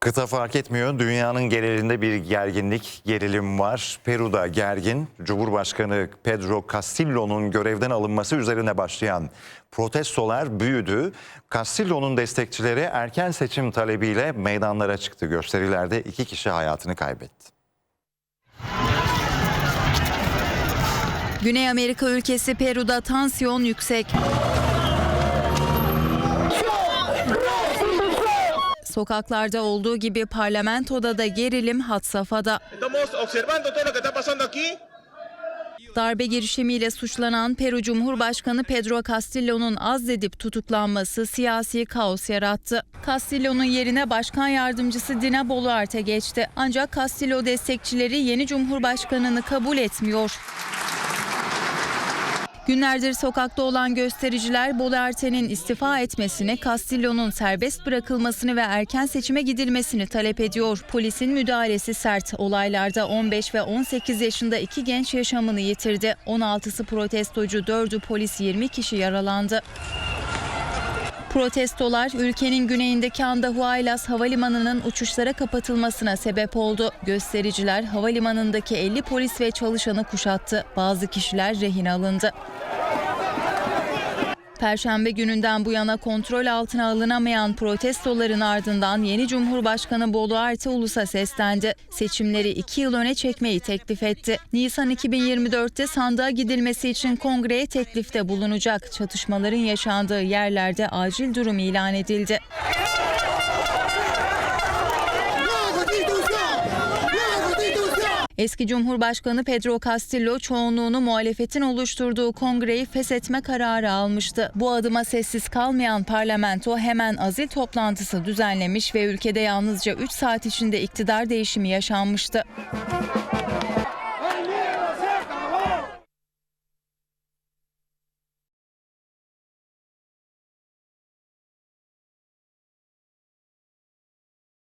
Kıta fark etmiyor. Dünyanın genelinde bir gerginlik, gerilim var. Peru'da gergin. Cumhurbaşkanı Pedro Castillo'nun görevden alınması üzerine başlayan protestolar büyüdü. Castillo'nun destekçileri erken seçim talebiyle meydanlara çıktı. Gösterilerde iki kişi hayatını kaybetti. Güney Amerika ülkesi Peru'da tansiyon yüksek. Sokaklarda olduğu gibi parlamentoda da gerilim had safhada. Darbe girişimiyle suçlanan Peru Cumhurbaşkanı Pedro Castillo'nun azledip tutuklanması siyasi kaos yarattı. Castillo'nun yerine başkan yardımcısı Dina Boluarte geçti. Ancak Castillo destekçileri yeni cumhurbaşkanını kabul etmiyor. Günlerdir sokakta olan göstericiler Boluarte'nin istifa etmesini, Castillo'nun serbest bırakılmasını ve erken seçime gidilmesini talep ediyor. Polisin müdahalesi sert. Olaylarda 15 ve 18 yaşında iki genç yaşamını yitirdi. 16'sı protestocu, 4'ü polis 20 kişi yaralandı. Protestolar ülkenin güneyindeki Andahuaylas Havalimanı'nın uçuşlara kapatılmasına sebep oldu. Göstericiler havalimanındaki 50 polis ve çalışanı kuşattı. Bazı kişiler rehin alındı. Perşembe gününden bu yana kontrol altına alınamayan protestoların ardından yeni Cumhurbaşkanı Boluarte Ulus'a seslendi. Seçimleri iki yıl öne çekmeyi teklif etti. Nisan 2024'te sandığa gidilmesi için kongreye teklifte bulunacak. Çatışmaların yaşandığı yerlerde acil durum ilan edildi. Eski Cumhurbaşkanı Pedro Castillo çoğunluğunu muhalefetin oluşturduğu kongreyi feshetme kararı almıştı. Bu adıma sessiz kalmayan parlamento hemen azil toplantısı düzenlemiş ve ülkede yalnızca 3 saat içinde iktidar değişimi yaşanmıştı.